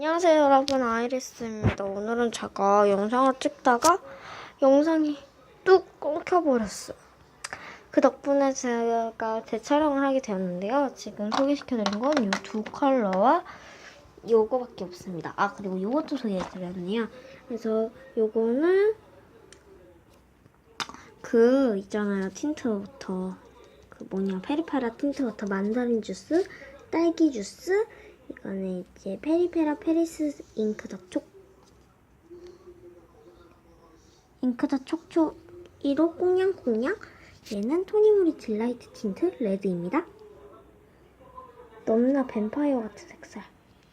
안녕하세요 여러분 아이리스입니다. 오늘은 제가 영상을 찍다가 영상이 뚝 끊겨버렸어요. 그 덕분에 제가 재촬영을 하게 되었는데요. 지금 소개시켜드린 건 이 두 컬러와 요거밖에 없습니다. 아 그리고 요것도 소개해드렸네요. 그래서 요거는 그 있잖아요 틴트 워터 그 뭐냐 페리페라 틴트 워터 만다린 주스 딸기 주스 이거는 이제 페리페라 페리스 잉크더 촉. 잉크더 촉촉 1호 꽁냥꽁냥? 얘는 토니모리 딜라이트 틴트 레드입니다. 너무나 뱀파이어 같은 색깔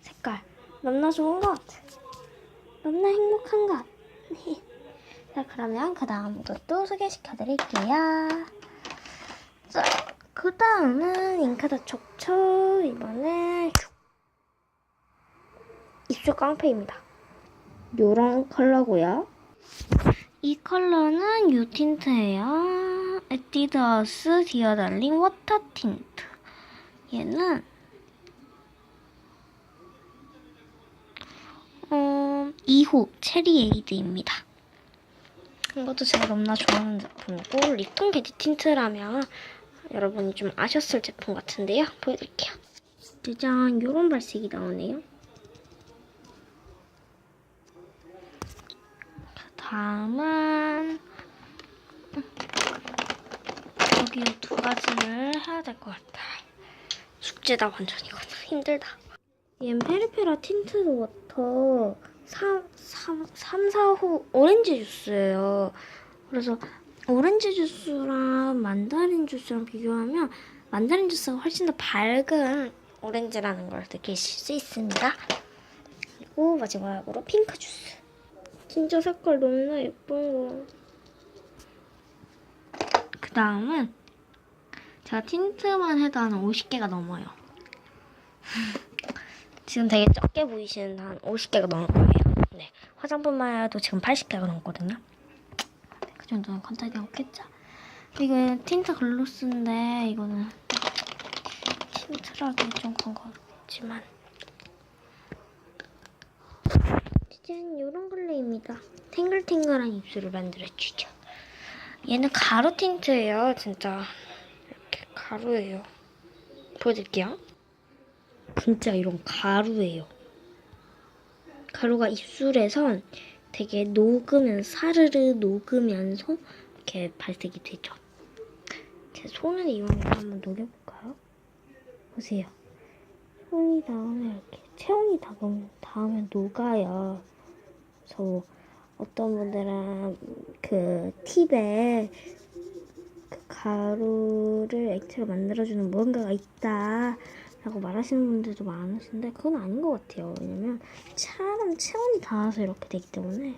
색깔. 너무나 좋은 것 같아. 너무나 행복한 것 같아. 자 그러면 그 다음 것도 소개시켜 드릴게요. 자, 그 다음은 잉크더 촉촉. 이번에 입술 깡패입니다. 요런 컬러고요. 이 컬러는 유 틴트예요. 에뛰드하우스 디어 달링 워터 틴트. 얘는 어, 2호 체리 에이드입니다. 이것도 제가 너무나 좋아하는 제품이고 리톤 게디 틴트라면 여러분이 좀 아셨을 제품 같은데요. 보여드릴게요. 짜잔, 요런 발색이 나오네요. 다음은 여기 두 가지를 해야 될 것 같아. 숙제다 완전 이거는 힘들다. 얘는 페리페라 틴트 워터 3, 3, 3, 4호 오렌지 주스예요. 그래서 오렌지 주스랑 만다린 주스랑 비교하면 만다린 주스가 훨씬 더 밝은 오렌지라는 걸 느끼실 수 있습니다. 그리고 마지막으로 핑크 주스. 진짜 색깔 너무나 예쁜 거. 그 다음은 제가 틴트만 해도 한 50개가 넘어요. 지금 되게 적게 보이시는데 한 50개가 넘을 거예요. 네. 화장품만 해도 지금 80개가 넘거든요. 그 정도는 컨택이 없겠죠. 이거 틴트 글로스인데 이거는 틴트라기 좀 그런 거 같지만 짜잔 요런 걸레입니다. 탱글탱글한 입술을 만들어주죠. 얘는 가루 틴트예요. 진짜 이렇게 가루예요. 보여드릴게요. 진짜 이런 가루예요. 가루가 입술에선 되게 녹으면서 사르르 녹으면서 이렇게 발색이 되죠. 제 손을 이용해서 한번 녹여볼까요? 보세요. 손이 닿으면 이렇게 체온이 닿으면, 닿으면 녹아요. 그래서 어떤 분들은 그 팁에 그 가루를 액체로 만들어주는 무언가가 있다. 라고 말하시는 분들도 많으신데 그건 아닌 것 같아요. 왜냐면 사람 체온이 닿아서 이렇게 되기 때문에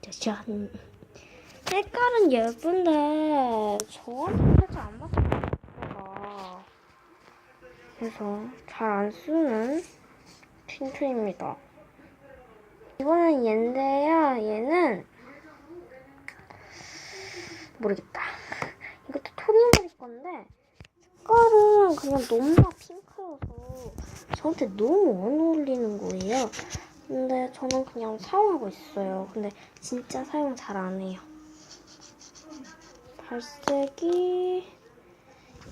짜잔 색깔은 예쁜데 저한테 살짝 안 맞아요. 색깔가. 그래서 잘 안 쓰는 틴트입니다. 이거는 얘인데요. 얘는 모르겠다. 이것도 토니모리 건데 색깔은 그냥 너무나 핑크여서 저한테 너무 안 어울리는 거예요. 근데 저는 그냥 사용하고 있어요. 근데 진짜 사용 잘 안 해요. 발색이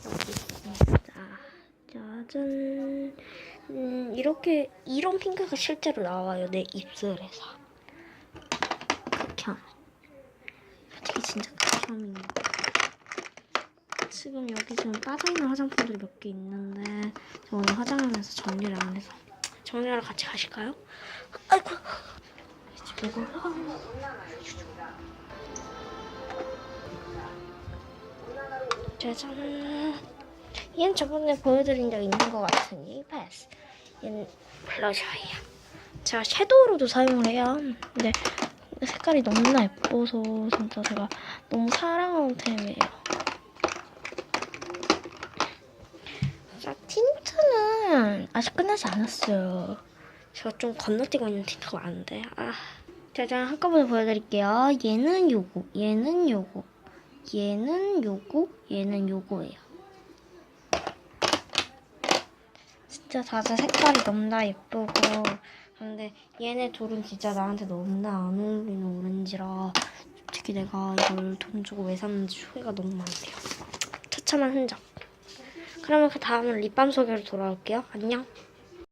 여기 있습니다. 짜잔. 음, 이렇게 이런 핑크가 실제로 나와요. 내 입술에서. 극혐. 솔직히 진짜 극혐입니다. 지금 여기 지금 빠져있는 화장품들이 몇 개 있는데 저 오늘 화장하면서 정리를 안 해서 정리하러 같이 가실까요? 아이고 이거 짜잔 얘는 저번에 보여드린 적 있는 것 같으니 패스 얘는 블러셔예요 제가 섀도우로도 사용을 해요 근데 색깔이 너무나 예뻐서 진짜 제가 너무 사랑하는 템이에요 자, 틴트는 아직 끝나지 않았어요. 제가 좀 건너뛰고 있는 틴트가 많은데. 아. 짜잔, 한꺼번에 보여드릴게요. 얘는 요거, 얘는 요거, 얘는 요거, 얘는 요거예요. 진짜 다들 색깔이 너무나 예쁘고 근데 얘네 둘은 진짜 나한테 너무나 안 어울리는 오렌지라 솔직히 내가 이걸 돈 주고 왜 샀는지 후회가 너무 많대요. 처참한 흔적. 그러면 그 다음은 립밤 소개로 돌아올게요. 안녕.